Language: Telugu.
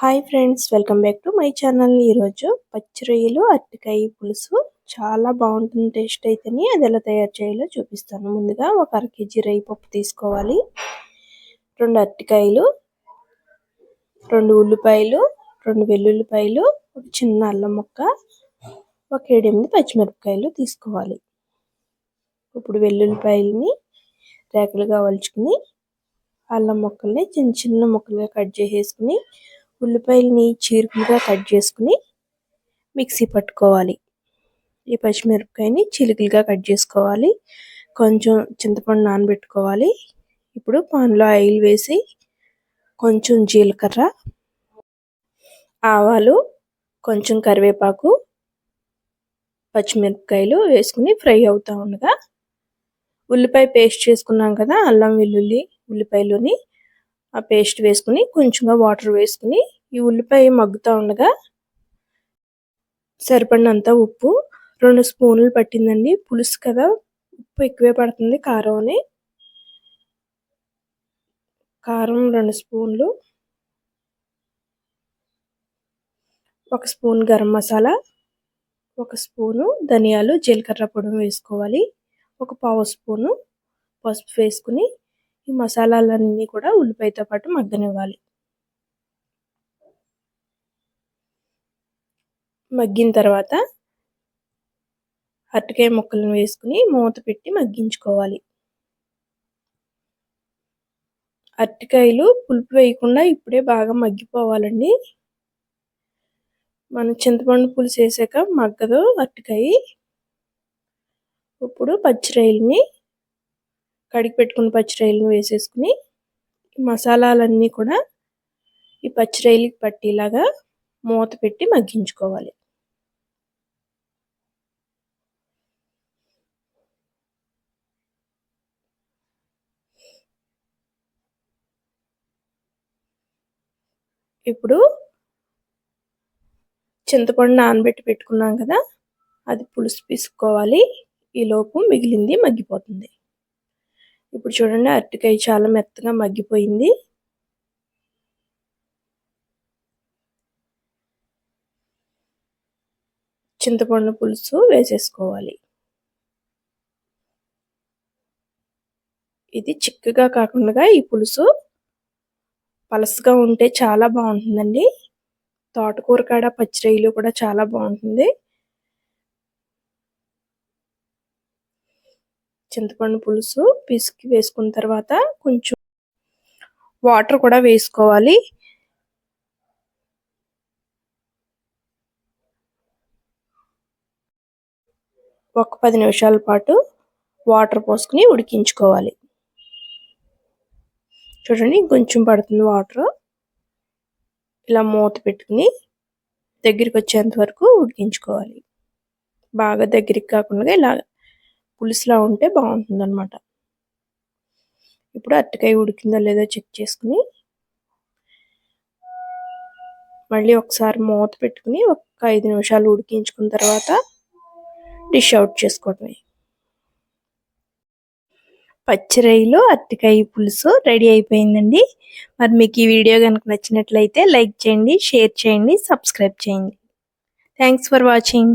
Hi friends welcome back to my channel ఈరోజు పచ్చి రొయ్యలు అరటికాయ పులుసు చాలా బాగుంటుంది. టేస్ట్ అయితేనే అది ఎలా తయారు చేయాలో చూపిస్తాను. ముందుగా ఒక అర కేజీ రొయ్య పప్పు తీసుకోవాలి. రెండు అరటికాయలు రెండు ఉల్లిపాయలు రెండు వెల్లుల్లిపాయలు ఒక చిన్న అల్లం ముక్క ఒక ఏడెనిమిది పచ్చిమిరపకాయలు తీసుకోవాలి. ఇప్పుడు వెల్లుల్లిపాయలని రేకలుగా వలుచుకుని అల్లం ముక్కల్ని చిన్న చిన్న ముక్కలుగా కట్ చేసేసుకుని ఉల్లిపాయలని చీరుకులుగా కట్ చేసుకుని మిక్సీ పట్టుకోవాలి. ఈ పచ్చిమిరపకాయని చిలుకలుగా కట్ చేసుకోవాలి. కొంచెం చింతపండు నానబెట్టుకోవాలి. ఇప్పుడు పాన్లో ఆయిల్ వేసి కొంచెం జీలకర్ర ఆవాలు కొంచెం కరివేపాకు పచ్చిమిరపకాయలు వేసుకుని ఫ్రై అవుతూ ఉండగా ఉల్లిపాయ పేస్ట్ చేసుకున్నాం కదా అల్లం వెల్లుల్లి ఉల్లిపాయలోని ఆ పేస్ట్ వేసుకుని కొంచెంగా వాటర్ వేసుకుని ఈ ఉల్లిపాయ మగ్గుతూ ఉండగా సరిపడినంత ఉప్పు రెండు స్పూన్లు పట్టిందండి. పులుసు కదా ఉప్పు ఎక్కువే పడుతుంది కారం అని కారం రెండు స్పూన్లు. ఒక స్పూన్ గరం మసాలా ఒక స్పూను ధనియాలు జీలకర్ర పొడి వేసుకోవాలి. ఒక పావు స్పూను పసుపు వేసుకుని ఈ మసాలాలన్నీ కూడా ఉల్లిపాయతో పాటు మగ్గనివ్వాలి. మగ్గిన తర్వాత అరటికాయ ముక్కలను వేసుకుని మూత పెట్టి మగ్గించుకోవాలి. అరటికాయలు పులుపు వేయకుండా ఇప్పుడే బాగా మగ్గిపోవాలండి. మనం చింతపండు పులుసు వేసాక మగ్గదు అరటికాయ. ఇప్పుడు పచ్చిరాయలని కడిగి పెట్టుకున్న పచ్చిరాయలను వేసేసుకుని మసాలాలన్నీ కూడా ఈ పచ్చిరాయలకి పట్టేలాగా మూత పెట్టి మగ్గించుకోవాలి. ఇప్పుడు చింతపండు నానబెట్టి పెట్టుకున్నాం కదా అది పులుసు పీసుకోవాలి ఈలోపు మిగిలింది మగ్గిపోతుంది. ఇప్పుడు చూడండి అరటికాయ చాలా మెత్తగా మగ్గిపోయింది. చింతపండు పులుసు వేసేసుకోవాలి. ఇది చిక్కగా కాకుండా ఈ పులుసు పలసగా ఉంటే చాలా బాగుంటుందండి. తోటకూర కాడ పచ్చిరొయ్యలు కూడా చాలా బాగుంటుంది. చింతపండు పులుసు పిసికి వేసుకున్న తర్వాత కొంచెం వాటర్ కూడా వేసుకోవాలి. ఒక పది నిమిషాల పాటు వాటర్ పోసుకుని ఉడికించుకోవాలి. చూడండి కొంచెం పడుతుంది వాటర్. ఇలా మూత పెట్టుకుని దగ్గరికి వచ్చేంత వరకు ఉడికించుకోవాలి. బాగా దగ్గరికి కాకుండా ఇలా పులుసులా ఉంటే బాగుంటుంది అనమాట ఇప్పుడు అరటికాయ ఉడికిందో లేదో చెక్ చేసుకుని మళ్ళీ ఒకసారి మూత పెట్టుకుని ఒక ఐదు నిమిషాలు ఉడికించుకున్న తర్వాత డిష్ అవుట్ చేసుకోవటమే పచ్చిరొయ్యలు అరటికాయ పులుసు రెడీ అయిపోయిందండి. మరి మీకు ఈ వీడియో కనుక నచ్చినట్లయితే లైక్ చేయండి షేర్ చేయండి సబ్స్క్రైబ్ చేయండి. Thanks for watching.